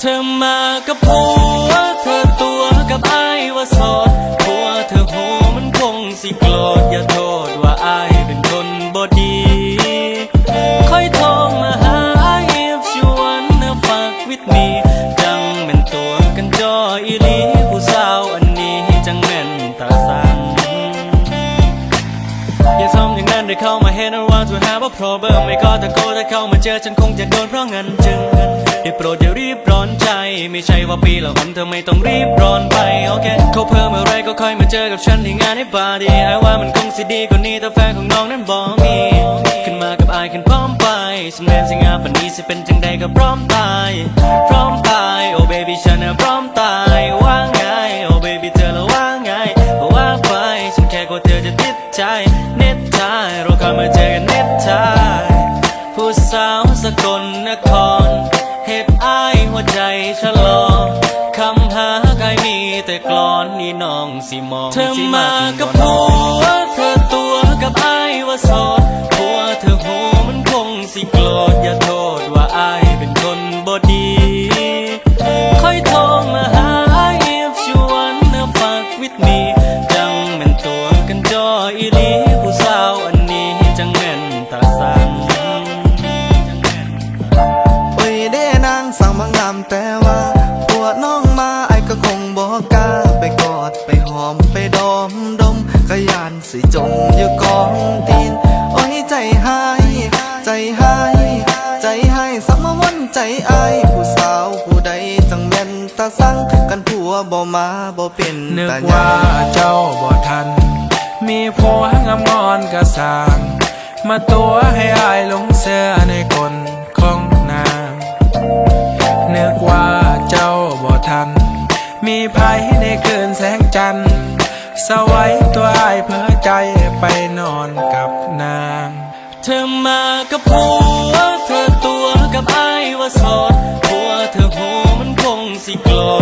เธอมากับผัวเธอตัวกับไอ้ว่าสอดผัวเธอโหมันคงสิโกรธอย่าโทษ มาเห็นว่าตัวหาว่า problem ไม่ก็ตะโกนถ้าเข้ามาเจอฉันคงจะโดนเพราะงั้นจึงได้โปรดอย่ารีบร้อนใจ ไม่ใช่ว่าปีละหนเธอไม่ต้องรีบร้อนไปโอเคเขาเพิ่มอะไรก็ค่อยมาเจอกับฉันที่งานในบาร์ดีไอ้ว่ามันคงสิดีกว่านี้แต่แฟนของน้องนั้นบอกมีขึ้นมากับอายขึ้นพร้อมไปสำเนียงสิงาปันนี้สิเป็นจังใดก็พร้อมตาย พร้อมตายโอ้ baby ฉันน่ะพร้อมตายว่าไงโอ้ baby เธอละว่าไงว่าไปฉันแค่กลัวเธอจะติดใจ สกลนคร เหตุอายหัวใจชะลอ คำหาใครมีแต่กลอนนี่น้องสิมองเธอมากับผัว เธอตัวกับไอ้ายว่าโสดผัวเธอโหมันคงสิโกรธ นางสั่งบามแต่ว่าตัวน้องมาไอ้ก็คงบอกกล้าไปกอดไปหอมไปดอมดมกยานสิจมอยู่กองตีน โอ้ยใจหาย ใจหาย ใจหายสักมวันใจอายผู้สาวผู้ใดจังแม่นตาสั่งกันผัวบ่มาบ่เป็นนึกว่าเจ้าบ่ทัน มีผัวงามงอนกระสาง มาตัวให้อายหลงเสื้อในคน มีภัยในคืนแสงจันทร์ สวัยตัวอายเพ้อใจไปนอนกับนาง เธอมากับผัว เธอตัวกับไอ้ายว่าโสดผัวเธอโหมันคงสิกลอ